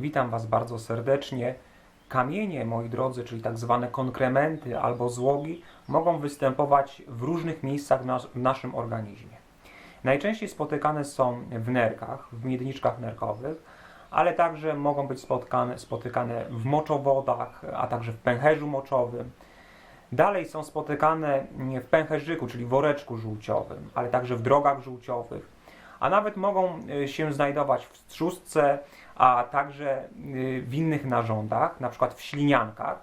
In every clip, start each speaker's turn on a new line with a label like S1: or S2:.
S1: Witam Was bardzo serdecznie. Kamienie, moi drodzy, czyli tak zwane konkrementy albo złogi, mogą występować w różnych miejscach w, nas w naszym organizmie. Najczęściej spotykane są w nerkach, w miedniczkach nerkowych, ale także mogą być spotkane, spotykane w moczowodach, a także w pęcherzu moczowym. Dalej są spotykane w pęcherzyku, czyli woreczku żółciowym, ale także w drogach żółciowych, a nawet mogą y, się znajdować w trzustce, a także y, w innych narządach, na przykład w śliniankach.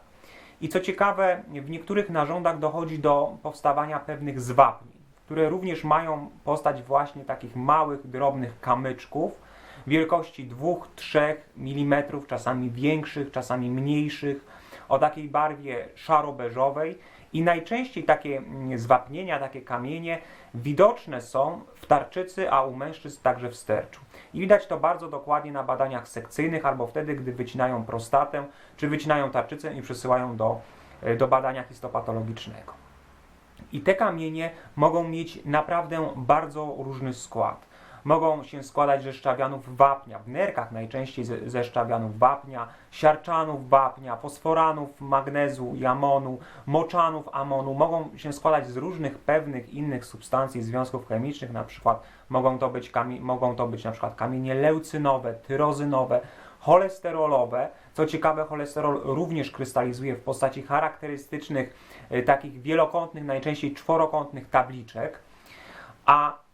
S1: I co ciekawe, w niektórych narządach dochodzi do powstawania pewnych zwapni, które również mają postać właśnie takich małych, drobnych kamyczków wielkości 2-3 mm, czasami większych, czasami mniejszych, o takiej barwie szaro-beżowej i najczęściej takie mm, zwapnienia, takie kamienie widoczne są w tarczycy, a u mężczyzn także w sterczu. I widać to bardzo dokładnie na badaniach sekcyjnych albo wtedy, gdy wycinają prostatę, czy wycinają tarczycę i przesyłają do, e, do badania histopatologicznego. I te kamienie mogą mieć naprawdę bardzo różny skład. Mogą się składać ze szczawianów wapnia, w nerkach najczęściej ze, szczawianów wapnia, siarczanów wapnia, fosforanów magnezu i amonu, moczanów amonu. Mogą się składać z różnych pewnych innych substancji, związków chemicznych, na przykład mogą to być, kamie, mogą to być na przykład kamienie leucynowe, tyrozynowe, cholesterolowe. Co ciekawe, cholesterol również krystalizuje w postaci charakterystycznych, y, takich wielokątnych, najczęściej czworokątnych tabliczek, a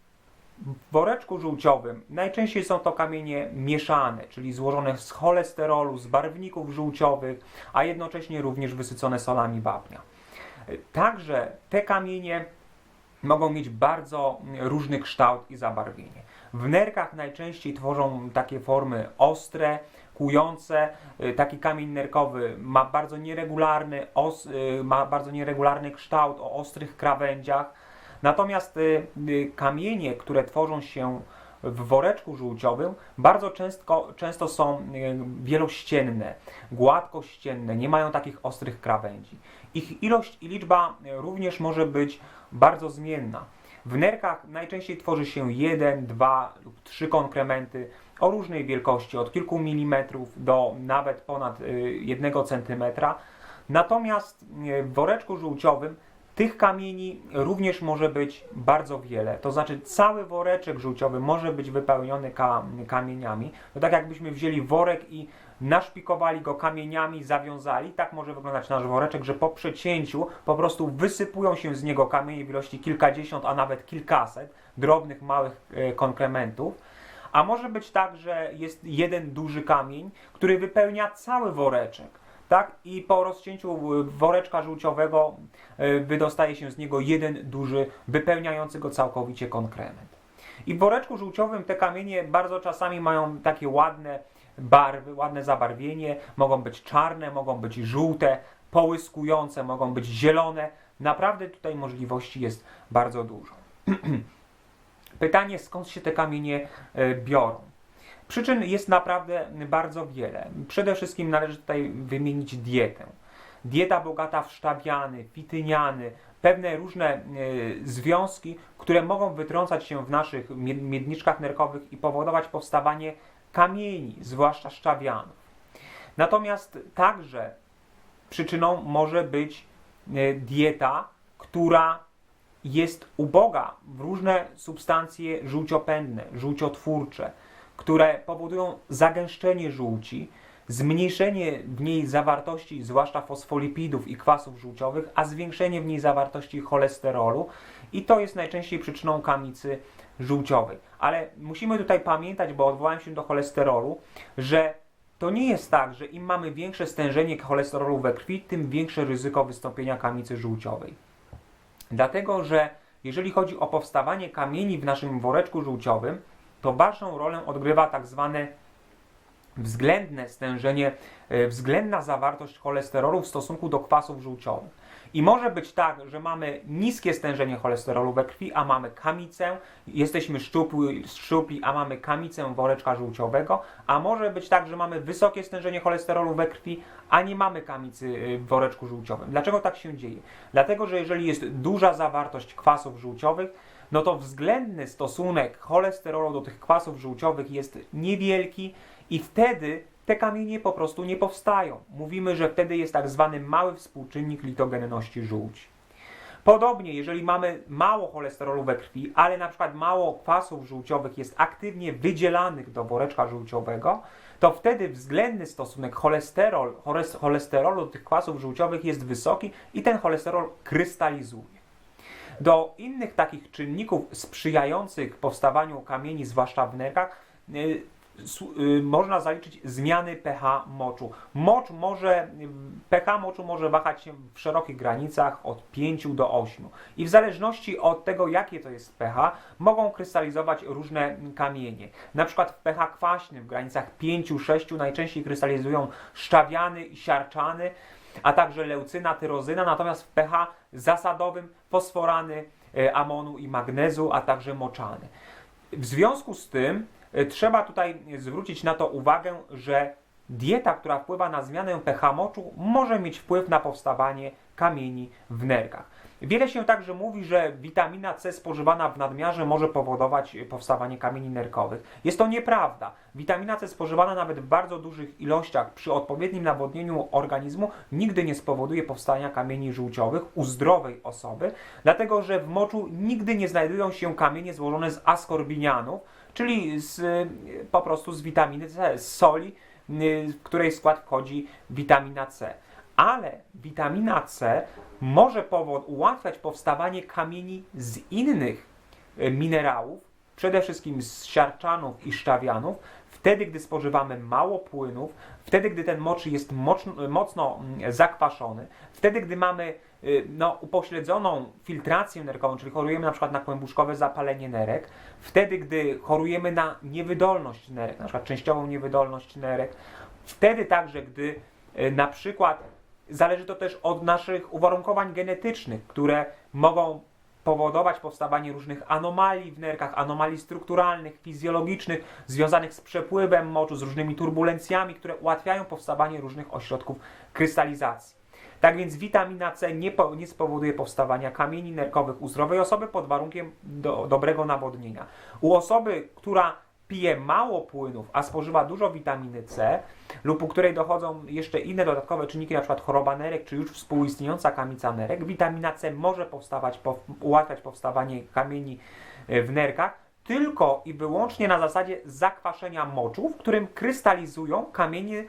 S1: w woreczku żółciowym najczęściej są to kamienie mieszane, czyli złożone z cholesterolu, z barwników żółciowych, a jednocześnie również wysycone solami wapnia. Także te kamienie mogą mieć bardzo różny kształt i zabarwienie. W nerkach najczęściej tworzą takie formy ostre, kujące. Taki kamień nerkowy ma bardzo nieregularny, os, ma bardzo nieregularny kształt o ostrych krawędziach Natomiast y, y, kamienie, które tworzą się w woreczku żółciowym bardzo często, często są y, wielościenne, gładkościenne, nie mają takich ostrych krawędzi. Ich ilość i liczba również może być bardzo zmienna. W nerkach najczęściej tworzy się jeden, dwa lub trzy konkrementy o różnej wielkości, od kilku milimetrów do nawet ponad jednego centymetra. Natomiast w woreczku żółciowym tych kamieni również może być bardzo wiele, to znaczy cały woreczek żółciowy może być wypełniony kamieniami. To tak jakbyśmy wzięli worek i naszpikowali go kamieniami, zawiązali, tak może wyglądać nasz woreczek, że po przecięciu po prostu wysypują się z niego kamienie w ilości kilkadziesiąt, a nawet kilkaset drobnych, małych e, konkrementów. A może być tak, że jest jeden duży kamień, który wypełnia cały woreczek tak? I po rozcięciu woreczka żółciowego e, wydostaje się z niego jeden duży, wypełniający go całkowicie konkrement. I w woreczku żółciowym te kamienie bardzo czasami mają takie ładne barwy, ładne zabarwienie, mogą być czarne, mogą być żółte, połyskujące, mogą być zielone. Naprawdę tutaj możliwości jest bardzo dużo. Pytanie, skąd się te kamienie e, biorą? Przyczyn jest naprawdę bardzo wiele. Przede wszystkim należy tutaj wymienić dietę. Dieta bogata w sztawiany, fityniany, pewne różne y, związki, które mogą wytrącać się w naszych miedniczkach nerkowych i powodować powstawanie kamieni, zwłaszcza szczawianów. Natomiast także przyczyną może być y, dieta, która jest uboga w różne substancje żółciopędne, żółciotwórcze, które powodują zagęszczenie żółci, zmniejszenie w niej zawartości zwłaszcza fosfolipidów i kwasów żółciowych, a zwiększenie w niej zawartości cholesterolu i to jest najczęściej przyczyną kamicy żółciowej. Ale musimy tutaj pamiętać, bo odwołałem się do cholesterolu, że to nie jest tak, że im mamy większe stężenie cholesterolu we krwi, tym większe ryzyko wystąpienia kamicy żółciowej. Dlatego, że jeżeli chodzi o powstawanie kamieni w naszym woreczku żółciowym, to ważną rolę odgrywa tak zwane względne stężenie, e, względna zawartość cholesterolu w stosunku do kwasów żółciowych. I może być tak, że mamy niskie stężenie cholesterolu we krwi, a mamy kamicę, jesteśmy szczupli, szczupli, a mamy kamicę woreczka żółciowego, a może być tak, że mamy wysokie stężenie cholesterolu we krwi, a nie mamy kamicy e, w woreczku żółciowym. Dlaczego tak się dzieje? Dlatego, że jeżeli jest duża zawartość kwasów żółciowych, no to względny stosunek cholesterolu do tych kwasów żółciowych jest niewielki i wtedy te kamienie po prostu nie powstają. Mówimy, że wtedy jest tak zwany mały współczynnik litogenności żółci. Podobnie, jeżeli mamy mało cholesterolu we krwi, ale na przykład mało kwasów żółciowych jest aktywnie wydzielanych do woreczka żółciowego, to wtedy względny stosunek cholesterol, cholesterolu do tych kwasów żółciowych jest wysoki i ten cholesterol krystalizuje. Do innych takich czynników sprzyjających powstawaniu kamieni, zwłaszcza w nerkach, y, y, można zaliczyć zmiany pH moczu. Mocz może, pH moczu może wahać się w szerokich granicach od 5 do 8 i w zależności od tego jakie to jest pH mogą krystalizować różne kamienie. Na przykład w pH kwaśnym w granicach 5-6 najczęściej krystalizują szczawiany i siarczany, a także leucyna, tyrozyna, natomiast w pH zasadowym fosforany, e, amonu i magnezu, a także moczany. W związku z tym e, trzeba tutaj zwrócić na to uwagę, że dieta, która wpływa na zmianę pH moczu, może mieć wpływ na powstawanie kamieni w nerkach. Wiele się także mówi, że witamina C spożywana w nadmiarze może powodować powstawanie kamieni nerkowych. Jest to nieprawda. Witamina C spożywana nawet w bardzo dużych ilościach przy odpowiednim nawodnieniu organizmu nigdy nie spowoduje powstania kamieni żółciowych u zdrowej osoby, dlatego że w moczu nigdy nie znajdują się kamienie złożone z askorbinianów, czyli z, po prostu z witaminy C, z soli, w której skład wchodzi witamina C ale witamina C może ułatwiać powstawanie kamieni z innych e, minerałów, przede wszystkim z siarczanów i szczawianów, wtedy gdy spożywamy mało płynów, wtedy gdy ten mocz jest mocno, mocno mm, zakwaszony, wtedy gdy mamy e, no, upośledzoną filtrację nerkową, czyli chorujemy na przykład na kłębuszkowe zapalenie nerek, wtedy gdy chorujemy na niewydolność nerek, na przykład częściową niewydolność nerek, wtedy także gdy e, na przykład Zależy to też od naszych uwarunkowań genetycznych, które mogą powodować powstawanie różnych anomalii w nerkach, anomalii strukturalnych, fizjologicznych, związanych z przepływem moczu, z różnymi turbulencjami, które ułatwiają powstawanie różnych ośrodków krystalizacji. Tak więc witamina C nie, po, nie spowoduje powstawania kamieni nerkowych u zdrowej osoby pod warunkiem do, dobrego nawodnienia. U osoby, która pije mało płynów, a spożywa dużo witaminy C, lub u której dochodzą jeszcze inne dodatkowe czynniki, np. choroba nerek, czy już współistniejąca kamica nerek, witamina C może powstawać, po, ułatwiać powstawanie kamieni e, w nerkach, tylko i wyłącznie na zasadzie zakwaszenia moczu, w którym krystalizują kamienie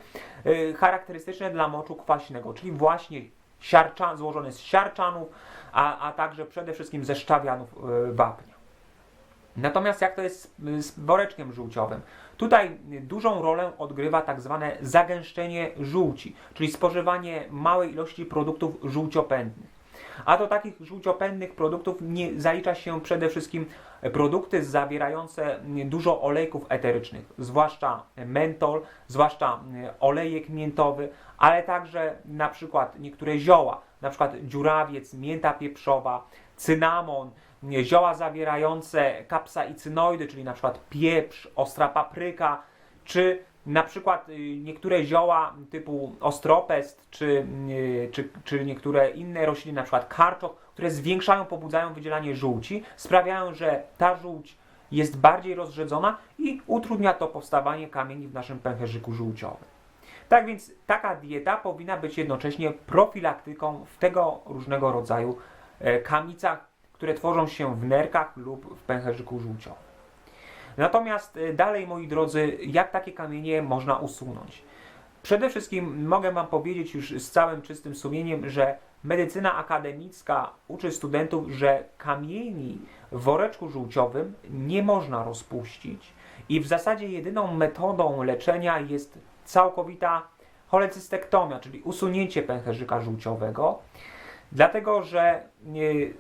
S1: y, charakterystyczne dla moczu kwaśnego, czyli właśnie siarczan, złożone z siarczanów, a, a także przede wszystkim ze szczawianów y, wapnia. Natomiast jak to jest z woreczkiem żółciowym? Tutaj dużą rolę odgrywa tak zwane zagęszczenie żółci, czyli spożywanie małej ilości produktów żółciopędnych. A do takich żółciopędnych produktów nie zalicza się przede wszystkim produkty zawierające dużo olejków eterycznych, zwłaszcza mentol, zwłaszcza olejek miętowy, ale także na przykład niektóre zioła, na przykład dziurawiec, mięta pieprzowa, cynamon, zioła zawierające kapsaicynoidy, czyli na przykład pieprz, ostra papryka, czy na przykład y, niektóre zioła typu ostropest, czy, y, czy, czy niektóre inne rośliny, na przykład karczok, które zwiększają, pobudzają wydzielanie żółci, sprawiają, że ta żółć jest bardziej rozrzedzona i utrudnia to powstawanie kamieni w naszym pęcherzyku żółciowym. Tak więc taka dieta powinna być jednocześnie profilaktyką w tego różnego rodzaju e, kamicach, które tworzą się w nerkach lub w pęcherzyku żółciowym. Natomiast y, dalej, moi drodzy, jak takie kamienie można usunąć? Przede wszystkim mogę Wam powiedzieć już z całym czystym sumieniem, że medycyna akademicka uczy studentów, że kamieni w woreczku żółciowym nie można rozpuścić i w zasadzie jedyną metodą leczenia jest całkowita cholecystektomia, czyli usunięcie pęcherzyka żółciowego, dlatego że y,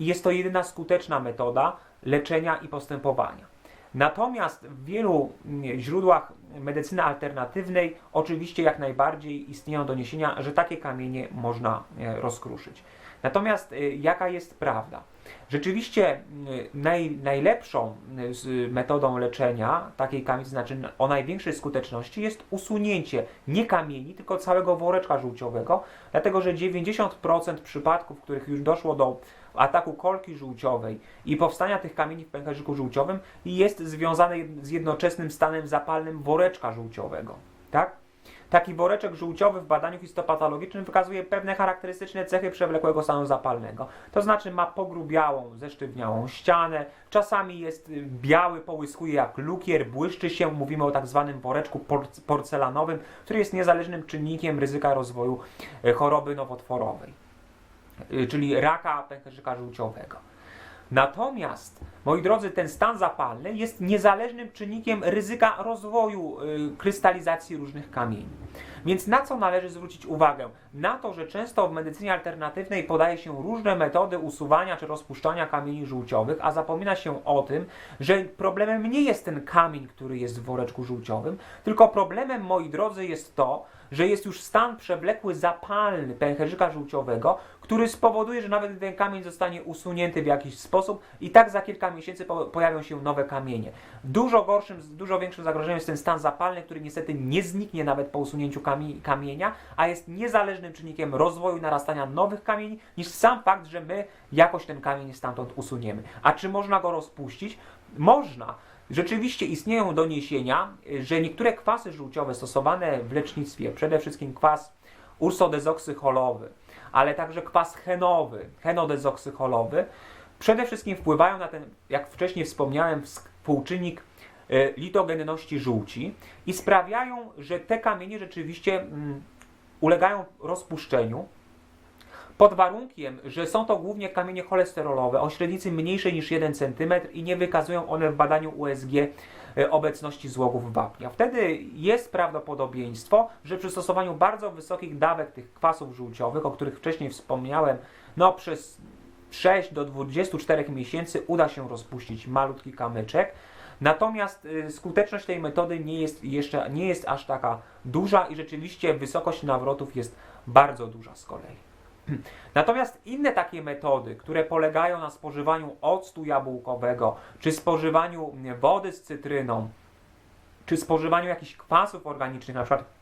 S1: no, jest to jedyna skuteczna metoda leczenia i postępowania. Natomiast w wielu mm, źródłach medycyny alternatywnej oczywiście jak najbardziej istnieją doniesienia, że takie kamienie można e, rozkruszyć. Natomiast e, jaka jest prawda? Rzeczywiście e, naj, najlepszą metodą leczenia takiej kamicy, znaczy o największej skuteczności jest usunięcie nie kamieni, tylko całego woreczka żółciowego, dlatego że 90% przypadków, w których już doszło do ataku kolki żółciowej i powstania tych kamieni w pęcherzyku żółciowym jest związane z jednoczesnym stanem zapalnym woreczka żółciowego. tak? Taki woreczek żółciowy w badaniu histopatologicznym wykazuje pewne charakterystyczne cechy przewlekłego stanu zapalnego. To znaczy ma pogrubiałą, zesztywniałą ścianę, czasami jest y, biały, połyskuje jak lukier, błyszczy się, mówimy o tak zwanym woreczku porc- porcelanowym, który jest niezależnym czynnikiem ryzyka rozwoju y, choroby nowotworowej, czyli raka pęcherzyka żółciowego. Natomiast, moi drodzy, ten stan zapalny jest niezależnym czynnikiem ryzyka rozwoju y, krystalizacji różnych kamieni. Więc na co należy zwrócić uwagę? Na to, że często w medycynie alternatywnej podaje się różne metody usuwania czy rozpuszczania kamieni żółciowych, a zapomina się o tym, że problemem nie jest ten kamień, który jest w woreczku żółciowym, tylko problemem, moi drodzy, jest to, że jest już stan przewlekły zapalny pęcherzyka żółciowego, który spowoduje, że nawet ten kamień zostanie usunięty w jakiś sposób i tak za kilka miesięcy po, pojawią się nowe kamienie. Dużo gorszym, dużo większym zagrożeniem jest ten stan zapalny, który niestety nie zniknie nawet po usunięciu kami, kamienia, a jest niezależnym czynnikiem rozwoju i narastania nowych kamieni, niż sam fakt, że my jakoś ten kamień stamtąd usuniemy. A czy można go rozpuścić? Można. Rzeczywiście istnieją doniesienia, że niektóre kwasy żółciowe stosowane w lecznictwie, przede wszystkim kwas ursodezoksycholowy, ale także kwas henowy, henodezoksycholowy, przede wszystkim wpływają na ten, jak wcześniej wspomniałem, współczynnik e, litogenności żółci i sprawiają, że te kamienie rzeczywiście mm, ulegają rozpuszczeniu, pod warunkiem, że są to głównie kamienie cholesterolowe o średnicy mniejszej niż 1 cm i nie wykazują one w badaniu USG e, obecności złogów wapnia. Wtedy jest prawdopodobieństwo, że przy stosowaniu bardzo wysokich dawek tych kwasów żółciowych, o których wcześniej wspomniałem, no przez 6 do 24 miesięcy uda się rozpuścić malutki kamyczek. Natomiast y, skuteczność tej metody nie jest jeszcze nie jest aż taka duża i rzeczywiście wysokość nawrotów jest bardzo duża z kolei. Natomiast inne takie metody, które polegają na spożywaniu octu jabłkowego, czy spożywaniu wody z cytryną, czy spożywaniu jakichś kwasów organicznych, na przykład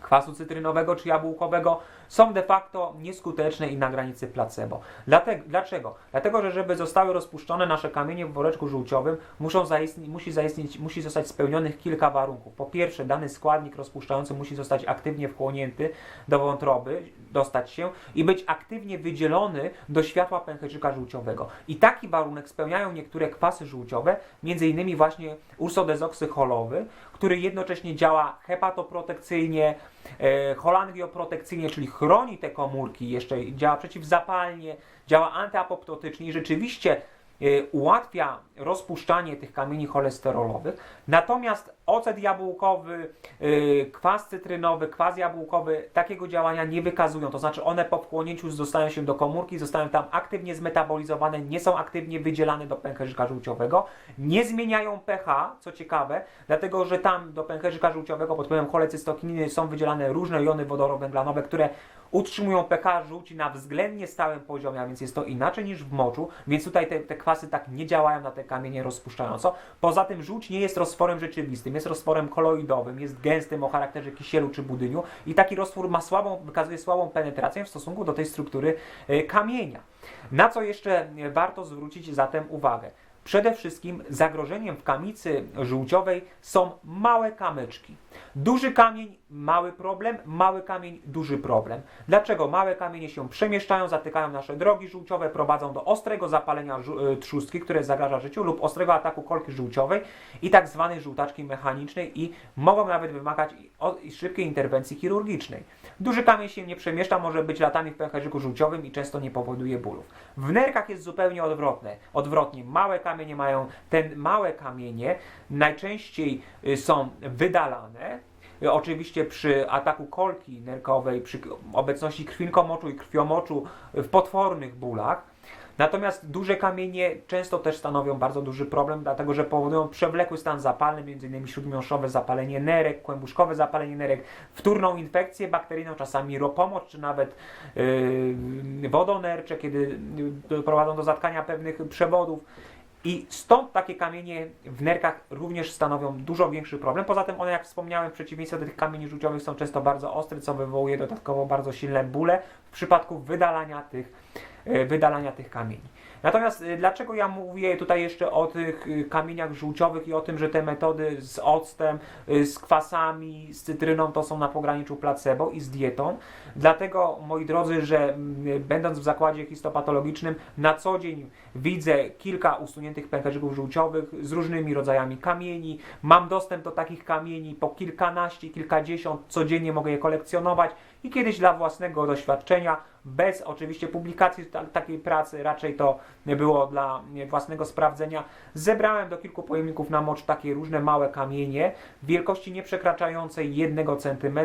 S1: kwasu cytrynowego czy jabłkowego, są de facto nieskuteczne i na granicy placebo. Dlatego, dlaczego? Dlatego, że żeby zostały rozpuszczone nasze kamienie w woreczku żółciowym, muszą zaistnieć, musi, zaistnieć, musi zostać spełnionych kilka warunków. Po pierwsze, dany składnik rozpuszczający musi zostać aktywnie wchłonięty do wątroby, dostać się i być aktywnie wydzielony do światła pęcherzyka żółciowego. I taki warunek spełniają niektóre kwasy żółciowe, innymi właśnie ursodezoksycholowy, który jednocześnie działa hepatoprotekcyjnie, e, cholangioprotekcyjnie, czyli chroni te komórki, jeszcze działa przeciwzapalnie, działa antyapoptotycznie i rzeczywiście e, ułatwia rozpuszczanie tych kamieni cholesterolowych. Natomiast ocet jabłkowy, e, kwas cytrynowy, kwas jabłkowy takiego działania nie wykazują. To znaczy one po wchłonięciu dostają się do komórki, zostają tam aktywnie zmetabolizowane, nie są aktywnie wydzielane do pęcherzyka żółciowego, nie zmieniają pH, co ciekawe, dlatego że tam do pęcherzyka żółciowego pod wpływem cholecystokininy są wydzielane różne jony wodorowęglanowe, które utrzymują pH żółci na względnie stałym poziomie, a więc jest to inaczej niż w moczu, więc tutaj te, te kwasy tak nie działają na te kamienie rozpuszczająco. Poza tym żółć nie jest roztworem rzeczywistym, jest roztworem koloidowym, jest gęstym o charakterze kisielu czy budyniu i taki roztwór ma słabą, wykazuje słabą penetrację w stosunku do tej struktury e, kamienia. Na co jeszcze warto zwrócić zatem uwagę? Przede wszystkim zagrożeniem w kamicy żółciowej są małe kamyczki. Duży kamień, mały problem, mały kamień, duży problem. Dlaczego? Małe kamienie się przemieszczają, zatykają nasze drogi żółciowe, prowadzą do ostrego zapalenia y, trzustki, które zagraża życiu lub ostrego ataku kolki żółciowej i tak zwanej żółtaczki mechanicznej i mogą nawet wymagać szybkiej interwencji chirurgicznej. Duży kamień się nie przemieszcza, może być latami w pęcherzyku żółciowym i często nie powoduje bólów. W nerkach jest zupełnie odwrotne. Odwrotnie, małe kamienie mają, te małe kamienie najczęściej y, są wydalane, Oczywiście przy ataku kolki nerkowej, przy obecności krwinkomoczu i krwiomoczu w potwornych bólach. Natomiast duże kamienie często też stanowią bardzo duży problem, dlatego że powodują przewlekły stan zapalny, m.in. śródmiąższowe zapalenie nerek, kłębuszkowe zapalenie nerek, wtórną infekcję bakteryjną, czasami ropomocz, czy nawet yy, wodonercze, kiedy yy, prowadzą do zatkania pewnych przewodów. I stąd takie kamienie w nerkach również stanowią dużo większy problem. Poza tym one, jak wspomniałem, w przeciwieństwie do tych kamieni żółciowych są często bardzo ostre, co wywołuje dodatkowo bardzo silne bóle w przypadku wydalania tych, e, wydalania tych kamieni. Natomiast y, dlaczego ja mówię tutaj jeszcze o tych y, kamieniach żółciowych i o tym, że te metody z octem, z kwasami, z cytryną to są na pograniczu placebo i z dietą? Dlatego, moi drodzy, że mm, będąc w zakładzie histopatologicznym, na co dzień widzę kilka usuniętych pęcherzyków żółciowych z różnymi rodzajami kamieni. Mam dostęp do takich kamieni po kilkanaście, kilkadziesiąt, codziennie mogę je kolekcjonować i kiedyś dla własnego doświadczenia, bez oczywiście publikacji ta, takiej pracy, raczej to było dla własnego sprawdzenia, zebrałem do kilku pojemników na mocz takie różne małe kamienie wielkości nie przekraczającej 1 cm,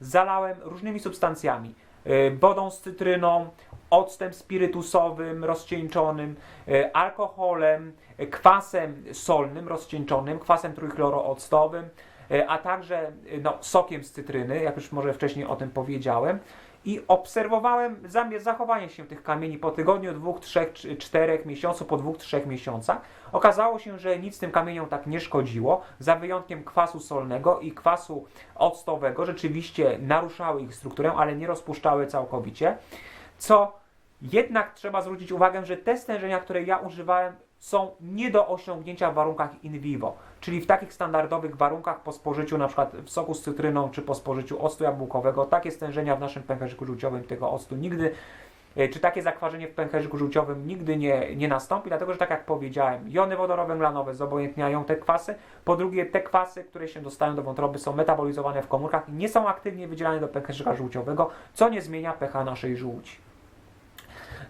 S1: zalałem różnymi substancjami. E, Wodą z cytryną, octem spirytusowym rozcieńczonym, e, alkoholem, e, kwasem solnym rozcieńczonym, kwasem trójchlorooctowym, a także e, no, sokiem z cytryny, jak już może wcześniej o tym powiedziałem. I obserwowałem zachowanie się tych kamieni po tygodniu, dwóch, trzech, czterech miesiącu, po dwóch, trzech miesiącach. Okazało się, że nic tym kamieniom tak nie szkodziło, za wyjątkiem kwasu solnego i kwasu octowego. Rzeczywiście naruszały ich strukturę, ale nie rozpuszczały całkowicie. Co jednak trzeba zwrócić uwagę, że te stężenia, które ja używałem, są nie do osiągnięcia w warunkach in vivo, czyli w takich standardowych warunkach po spożyciu na przykład w soku z cytryną czy po spożyciu octu jabłkowego. Takie stężenia w naszym pęcherzyku żółciowym tego octu nigdy e, czy takie zakwarzenie w pęcherzyku żółciowym nigdy nie, nie nastąpi, dlatego że tak jak powiedziałem, jony wodorowęglanowe zobojętniają te kwasy. Po drugie, te kwasy, które się dostają do wątroby są metabolizowane w komórkach i nie są aktywnie wydzielane do pęcherzyka żółciowego, co nie zmienia pH naszej żółci.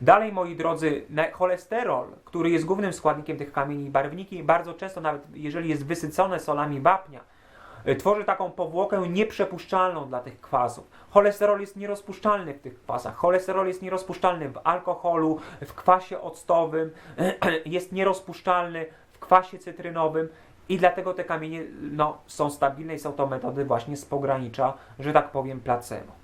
S1: Dalej, moi drodzy, cholesterol, który jest głównym składnikiem tych kamieni i barwniki, bardzo często, nawet jeżeli jest wysycone solami wapnia, y, tworzy taką powłokę nieprzepuszczalną dla tych kwasów. Cholesterol jest nierozpuszczalny w tych kwasach. Cholesterol jest nierozpuszczalny w alkoholu, w kwasie octowym, jest nierozpuszczalny w kwasie cytrynowym. I dlatego te kamienie no, są stabilne i są to metody właśnie z pogranicza, że tak powiem, placebo.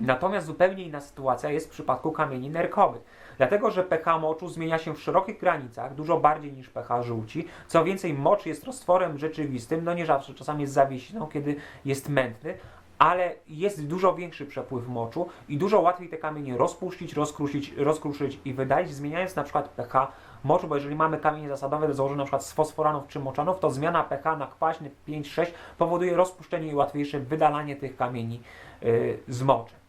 S1: Natomiast zupełnie inna sytuacja jest w przypadku kamieni nerkowych. Dlatego, że pH moczu zmienia się w szerokich granicach, dużo bardziej niż pH żółci. Co więcej, mocz jest roztworem rzeczywistym, no nie zawsze, czasami jest zawiesiną, kiedy jest mętny, ale jest dużo większy przepływ moczu i dużo łatwiej te kamienie rozpuścić, rozkruszyć, rozkruszyć i wydalić, zmieniając na przykład pH moczu, bo jeżeli mamy kamienie zasadowe założone na przykład z fosforanów czy moczanów, to zmiana pH na kwaśny 5-6 powoduje rozpuszczenie i łatwiejsze wydalanie tych kamieni yy, z moczem.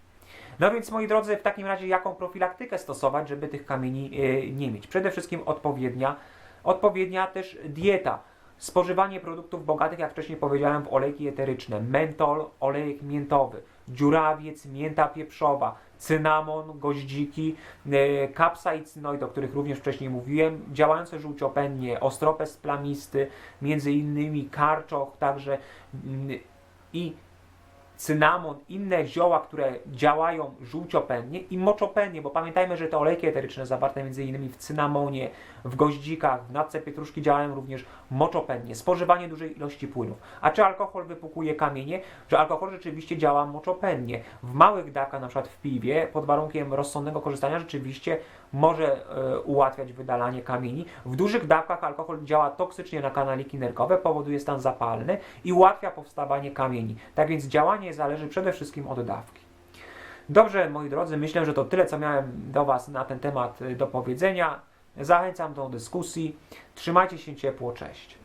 S1: No więc moi drodzy, w takim razie jaką profilaktykę stosować, żeby tych kamieni yy, nie mieć? Przede wszystkim odpowiednia, odpowiednia też dieta. Spożywanie produktów bogatych, jak wcześniej powiedziałem, w olejki eteryczne, mentol, olejek miętowy, dziurawiec, mięta pieprzowa, cynamon, goździki, e, kapsaicynoid, o których również wcześniej mówiłem, działające żółciopennie, ostropes plamisty, między innymi karczoch, także mm, i cynamon, inne zioła, które działają żółciopennie i moczopennie, bo pamiętajmy, że te olejki eteryczne zawarte innymi w cynamonie, w goździkach, w natce pietruszki działają również moczopennie. Spożywanie dużej ilości płynów. A czy alkohol wypukuje kamienie? Że alkohol rzeczywiście działa moczopennie. W małych dawkach, na przykład w piwie, pod warunkiem rozsądnego korzystania rzeczywiście może e, ułatwiać wydalanie kamieni. W dużych dawkach alkohol działa toksycznie na kanaliki nerkowe, powoduje stan zapalny i ułatwia powstawanie kamieni. Tak więc działanie zależy przede wszystkim od dawki. Dobrze, moi drodzy, myślę, że to tyle, co miałem do Was na ten temat y, do powiedzenia. Zachęcam do dyskusji. Trzymajcie się ciepło, cześć.